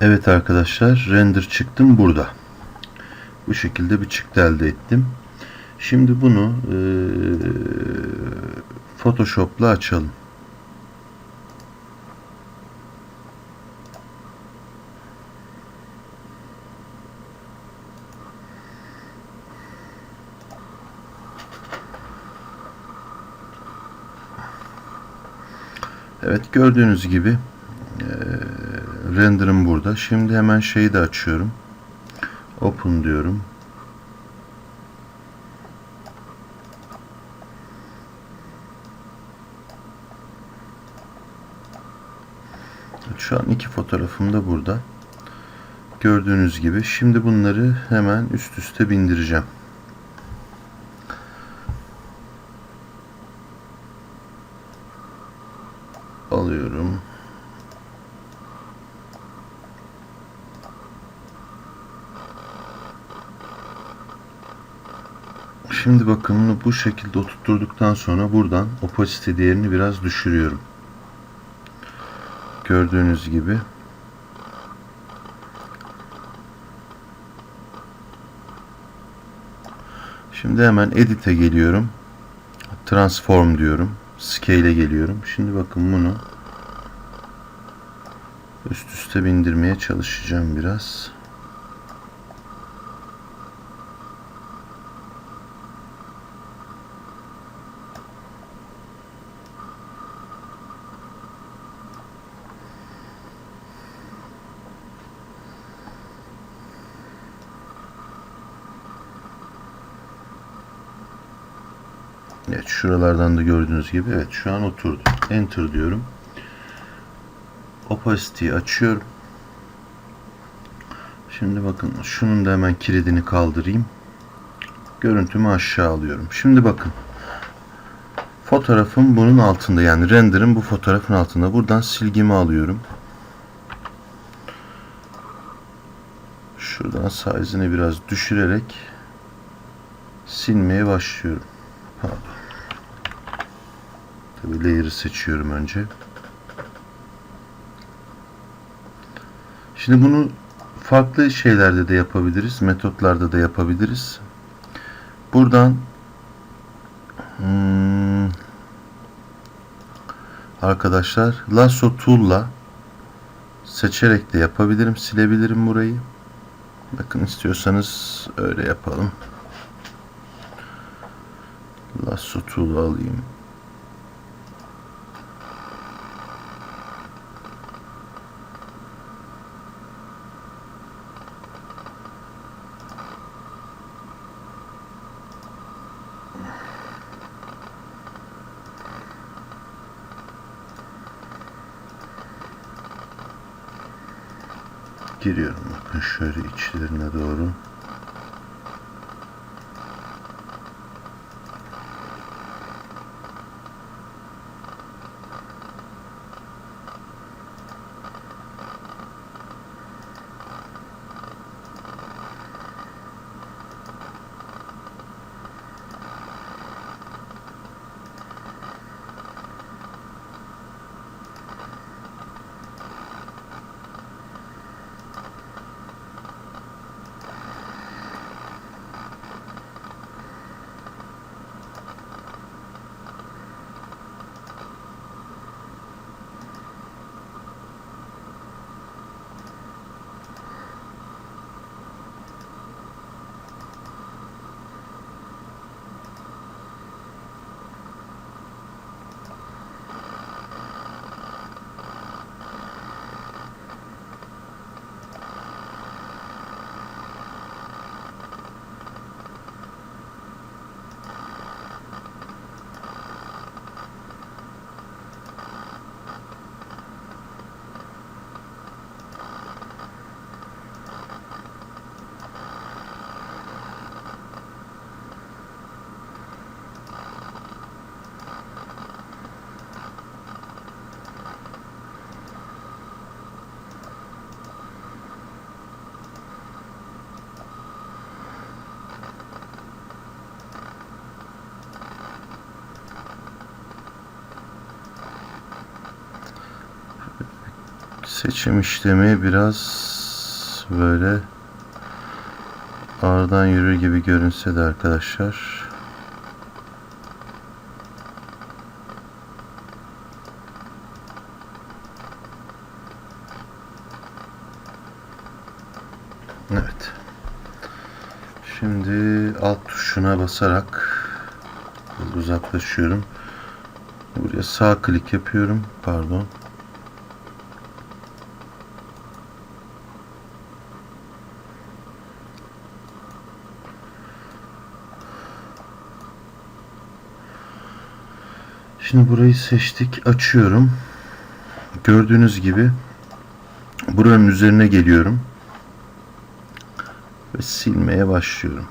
Evet arkadaşlar render çıktım burada. Bu şekilde bir çıktı elde ettim. Şimdi bunu eee Photoshop'la açalım. Evet gördüğünüz gibi eee render'ım burada. Şimdi hemen şeyi de açıyorum. Open diyorum. Şu an iki fotoğrafım da burada. Gördüğünüz gibi. Şimdi bunları hemen üst üste bindireceğim. Alıyorum. Şimdi bakın bunu bu şekilde oturtturduktan sonra buradan opacity değerini biraz düşürüyorum. Gördüğünüz gibi. Şimdi hemen edit'e geliyorum. Transform diyorum. Scale'e geliyorum. Şimdi bakın bunu üst üste bindirmeye çalışacağım biraz. Evet şuralardan da gördüğünüz gibi evet şu an oturdu. Enter diyorum. Opacity'yi açıyorum. Şimdi bakın şunun da hemen kilidini kaldırayım. Görüntümü aşağı alıyorum. Şimdi bakın. Fotoğrafım bunun altında yani render'ım bu fotoğrafın altında. Buradan silgimi alıyorum. Şuradan size'ını biraz düşürerek silmeye başlıyorum. Pardon. Tabii layer'ı seçiyorum önce. Şimdi bunu farklı şeylerde de yapabiliriz. Metotlarda da yapabiliriz. Buradan hmm, arkadaşlar lasso tool'la seçerek de yapabilirim. Silebilirim burayı. Bakın istiyorsanız öyle yapalım. Lasso tool'u alayım. Giriyorum bakın şöyle içlerine doğru. Seçim işlemi biraz böyle ağırdan yürür gibi görünse de arkadaşlar Evet. Şimdi alt tuşuna basarak uzaklaşıyorum. Buraya sağ klik yapıyorum. Pardon. Şimdi burayı seçtik. Açıyorum. Gördüğünüz gibi buranın üzerine geliyorum ve silmeye başlıyorum.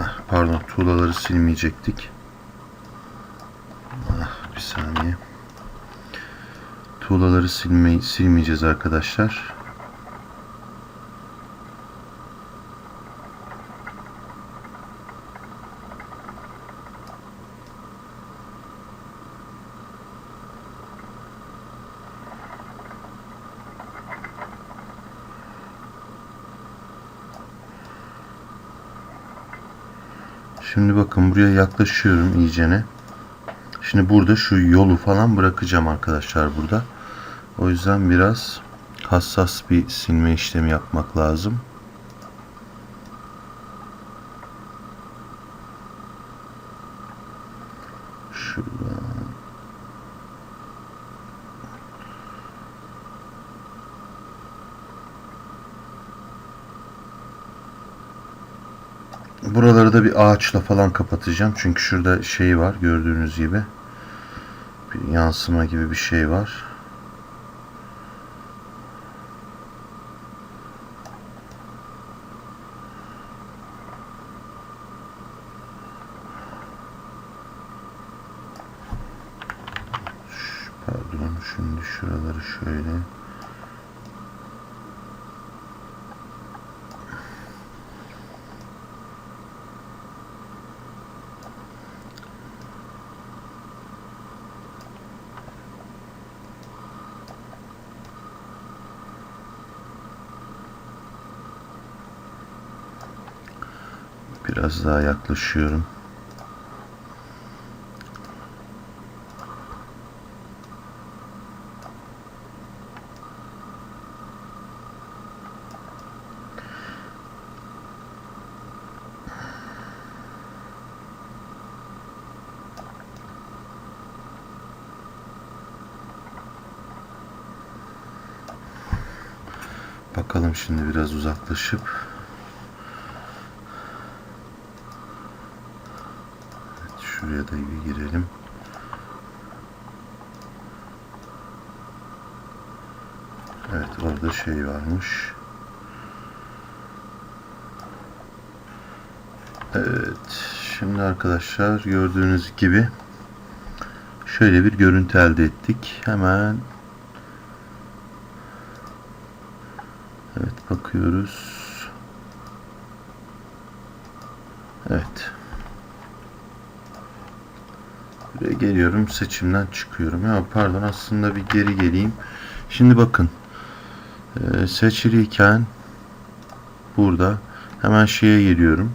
Ah, pardon tuğlaları silmeyecektik. Ah, bir saniye. Tuğlaları silmeyi silmeyeceğiz arkadaşlar. Şimdi bakın buraya yaklaşıyorum iyicene. Şimdi burada şu yolu falan bırakacağım arkadaşlar burada. O yüzden biraz hassas bir silme işlemi yapmak lazım. Buraları da bir ağaçla falan kapatacağım. Çünkü şurada şey var gördüğünüz gibi. Bir yansıma gibi bir şey var. Pardon şimdi şuraları şöyle Biraz daha yaklaşıyorum. Bakalım şimdi biraz uzaklaşıp Şuraya da bir girelim. Evet orada şey varmış. Evet şimdi arkadaşlar gördüğünüz gibi şöyle bir görüntü elde ettik. Hemen Evet bakıyoruz. Evet. Buraya geliyorum seçimden çıkıyorum. Ya pardon aslında bir geri geleyim. Şimdi bakın. Ee, seçiliyken burada hemen şeye geliyorum.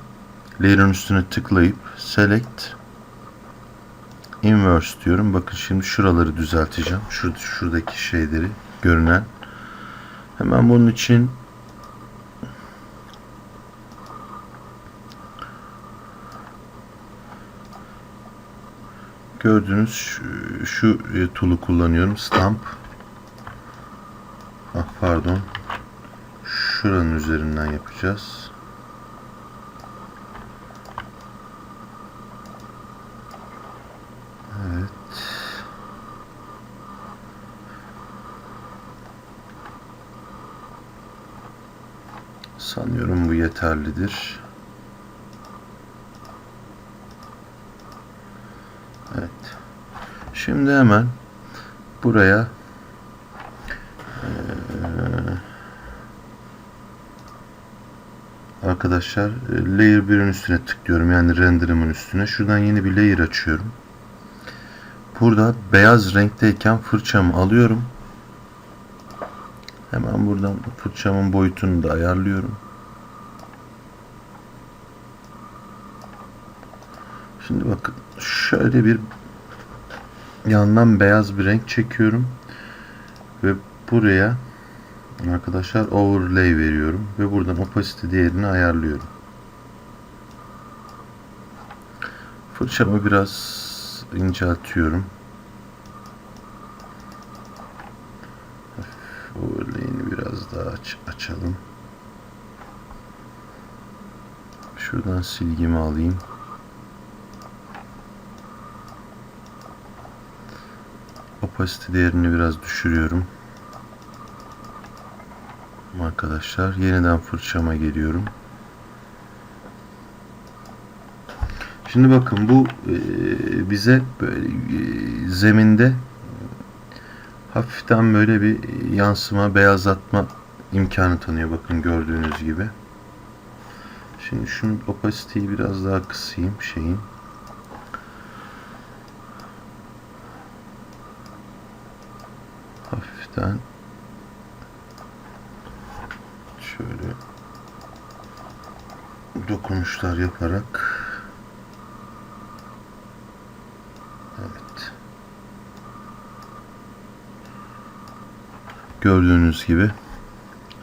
Layer'ın üstüne tıklayıp select inverse diyorum. Bakın şimdi şuraları düzelteceğim. Şur şuradaki şeyleri görünen. Hemen bunun için gördüğünüz şu, şu e, tool'u kullanıyorum. Stamp. Ah pardon. Şuranın üzerinden yapacağız. Evet. Sanıyorum bu yeterlidir. Evet. Şimdi hemen buraya arkadaşlar layer 1'in üstüne tıklıyorum. Yani render'ımın üstüne. Şuradan yeni bir layer açıyorum. burada beyaz renkteyken fırçamı alıyorum. Hemen buradan fırçamın boyutunu da ayarlıyorum. Şimdi bakın şöyle bir yandan beyaz bir renk çekiyorum ve buraya arkadaşlar overlay veriyorum ve buradan opacity değerini ayarlıyorum. Fırçamı biraz inceltiyorum. Overlay'ini biraz daha aç açalım. Şuradan silgimi alayım. Opacity değerini biraz düşürüyorum. Arkadaşlar yeniden fırçama geliyorum. Şimdi bakın bu e, bize böyle e, zeminde hafiften böyle bir yansıma, beyazlatma imkanı tanıyor. Bakın gördüğünüz gibi. Şimdi şunun opacity'yi biraz daha kısayım şeyin. Hafiften şöyle dokunuşlar yaparak Evet. Gördüğünüz gibi.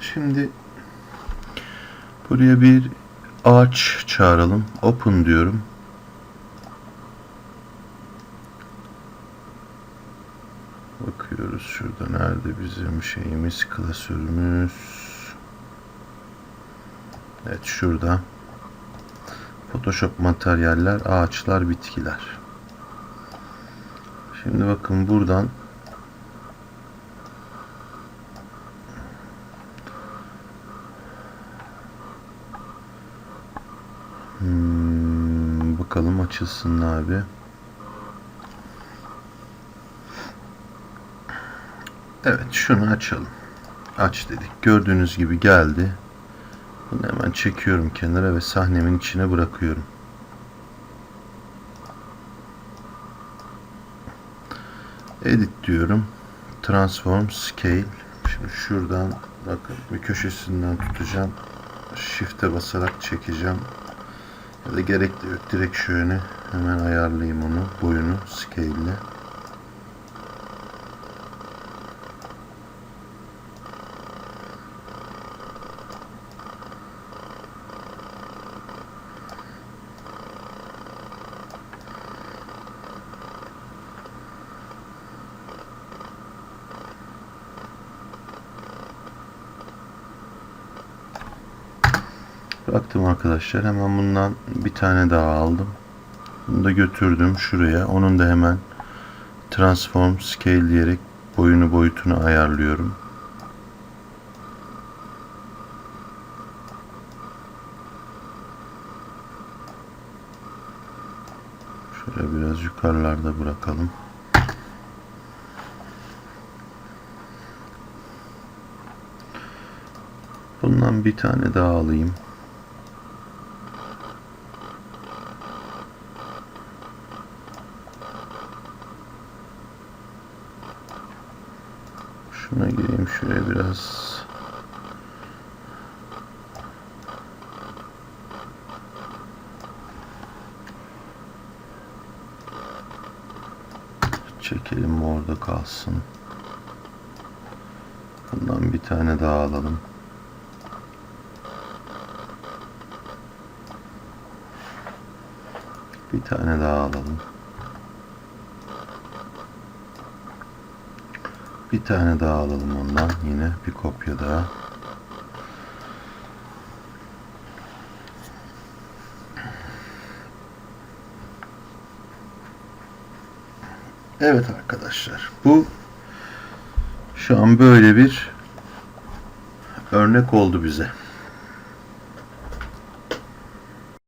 Şimdi buraya bir ağaç çağıralım. Open diyorum. Bakıyoruz şurada nerede bizim şeyimiz, klasörümüz. Evet şurada. Photoshop materyaller, ağaçlar, bitkiler. Şimdi bakın buradan Hmm, bakalım açılsın abi. Evet şunu açalım. Aç dedik. Gördüğünüz gibi geldi. Bunu hemen çekiyorum kenara ve sahnemin içine bırakıyorum. Edit diyorum. Transform Scale. Şimdi şuradan bakın bir köşesinden tutacağım. Shift'e basarak çekeceğim. Ya da gerek de yok. Direkt şöyle hemen ayarlayayım onu. Boyunu scale ile. Bıraktım arkadaşlar. Hemen bundan bir tane daha aldım. Bunu da götürdüm şuraya. Onun da hemen transform scale diyerek boyunu boyutunu ayarlıyorum. Şöyle biraz yukarılarda bırakalım. Bundan bir tane daha alayım. Şuna gireyim şuraya biraz. Çekelim orada kalsın. Bundan bir tane daha alalım. Bir tane daha alalım. Bir tane daha alalım ondan. Yine bir kopya daha. Evet arkadaşlar. Bu şu an böyle bir örnek oldu bize.